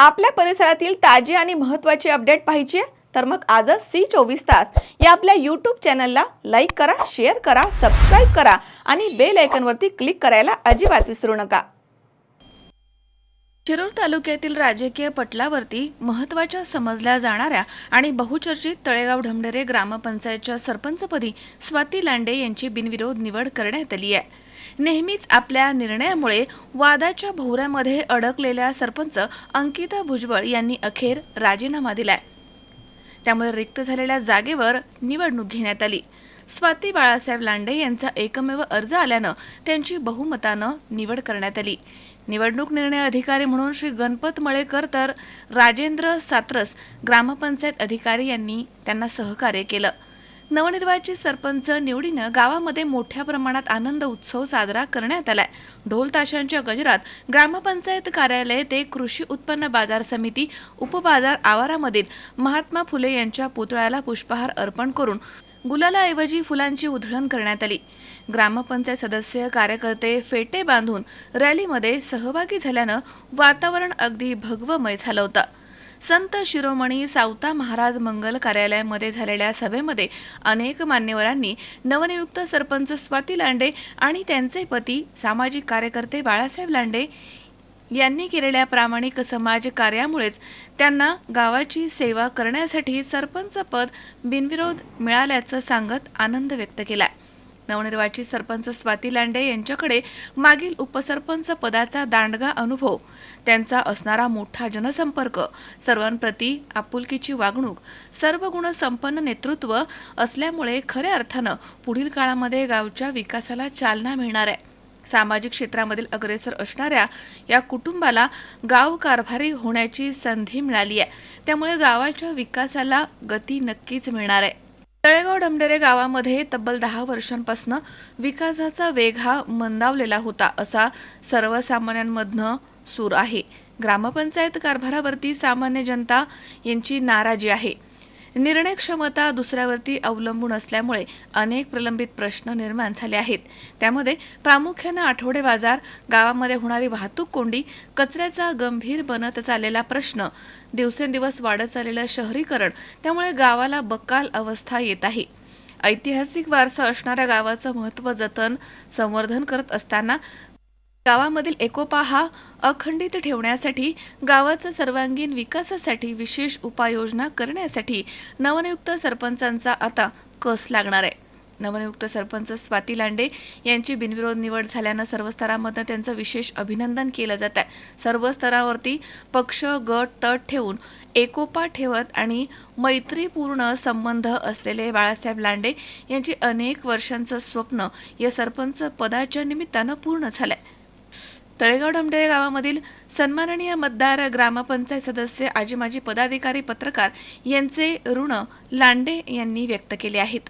आपल्या परिसरातील ताजी आणि महत्त्वाची अपडेट पाहिजे? तर मग आजच सी चोवीस तास या आपल्या यूट्यूब चॅनलला लाईक करा शेअर करा सबस्क्राईब करा आणि बेल आयकनवरती क्लिक करायला अजिबात विसरू नका. शिरूर तालुक्यातील राजकीय पटलावरती महत्त्वाच्या समजल्या जाणाऱ्या आणि बहुचर्चित तळेगाव ढमढरे ग्रामपंचायतच्या सरपंचपदी स्वाती लांडे यांची बिनविरोध निवड करण्यात आली आहे. नेहमीच आपल्या निर्णयामुळे वादाच्या भोवऱ्यामध्ये अडकलेल्या सरपंच अंकिता भुजबळ यांनी अखेर राजीनामा दिलाय. त्यामुळे रिक्त झालेल्या जागेवर निवडणूक घेण्यात आली. स्वाती बाळासाहेब लांडे यांचा एकमेव अर्ज आल्यानं त्यांची बहुमतानं निवड करण्यात आली. निवडणूक निर्णय अधिकारी म्हणून श्री गणपत मळेकर तर राजेंद्र सात्रस ग्रामपंचायत अधिकारी यांनी त्यांना सहकार्य केलं. नवनिर्वाचित सरपंच निवडीनं गावामध्ये मोठ्या प्रमाणात आनंद उत्सव साजरा करण्यात आलाय. ढोल ताशांच्या गजरात ग्रामपंचायत कार्यालय ते कृषी उत्पन्न बाजार समिती उपबाजार आवारामधील महात्मा फुले यांच्या पुतळ्याला पुष्पहार अर्पण करून गुलालाऐवजी फुलांची उधळण करण्यात आली. ग्रामपंचायत सदस्य कार्यकर्ते फेटे बांधून रॅलीमध्ये सहभागी झाल्यानं वातावरण अगदी भगवमय झालं होतं. संत शिरोमणी सावता महाराज मंगल कार्यालयामध्ये झालेल्या सभेमध्ये अनेक मान्यवरांनी नवनियुक्त सरपंच स्वाती लांडे आणि त्यांचे पती सामाजिक कार्यकर्ते बाळासाहेब लांडे यांनी केलेल्या प्रामाणिक समाज कार्यामुळेच त्यांना गावाची सेवा करण्यासाठी सरपंच पद बिनविरोध मिळाल्याचं सांगत आनंद व्यक्त केला नवनिर्वाचित सरपंच स्वाती लांडे यांच्याकडे मागील उपसरपंच पदाचा दांडगा अनुभव. त्यांचा असणारा मोठा जनसंपर्क सर्वांप्रती आपुलकीची वागणूक सर्व गुणसंपन्न नेतृत्व असल्यामुळे खऱ्या अर्थानं पुढील काळामध्ये गावच्या विकासाला चालना मिळणार आहे. सामाजिक क्षेत्रामधील अग्रेसर असणाऱ्या या कुटुंबाला गाव कारभारी होण्याची संधी मिळाली आहे. त्यामुळे गावाच्या विकासाला गती नक्कीच मिळणार आहे. तळेगाव डमडेरे गावामध्ये तब्बल दहा वर्षांपासून विकासाचा वेग हा मंदावलेला होता असा सर्वसामान्यांमधनं सूर आहे. ग्रामपंचायत कारभारावरती सामान्य जनता यांची नाराजी आहे. निर्णय क्षमता दुसऱ्यावरती अवलंबून असल्यामुळे अनेक प्रलंबित प्रश्न निर्माण झाले आहेत. त्यामध्ये प्रामुख्यानं आठवडे बाजार गावामध्ये होणारी वाहतूक कोंडी कचऱ्याचा गंभीर बनत चाललेला प्रश्न दिवसेंदिवस वाढत चाललेलं शहरीकरण त्यामुळे गावाला बकाल अवस्था येत आहे. ऐतिहासिक वारसा असणाऱ्या गावाचं महत्त्व जतन संवर्धन करत असताना गावामधील एकोपा हा अखंडित ठेवण्यासाठी गावाचा सर्वांगीण विकासासाठी विशेष उपाययोजना करण्यासाठी नवनियुक्त सरपंचांचा आता कस लागणार आहे? नवनियुक्त सरपंच स्वाती लांडे यांची बिनविरोध निवड झाल्यानं सर्व स्तरांमधनं त्यांचं विशेष अभिनंदन केलं जात आहे. सर्व स्तरावरती पक्ष गट तट ठेवून एकोपा ठेवत आणि मैत्रीपूर्ण संबंध असलेले बाळासाहेब लांडे यांची अनेक वर्षांचं स्वप्न या सरपंच पदाच्या निमित्तानं पूर्ण झालं आहे तळेगाव डमडे गावामधील सन्माननीय मतदार ग्रामपंचायत सदस्य आजी माजी पदाधिकारी पत्रकार यांचे ऋण लांडे यांनी व्यक्त केले आहेत.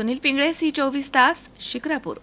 सुनील पिंगळे सी चोवीस तास शिक्रापूर.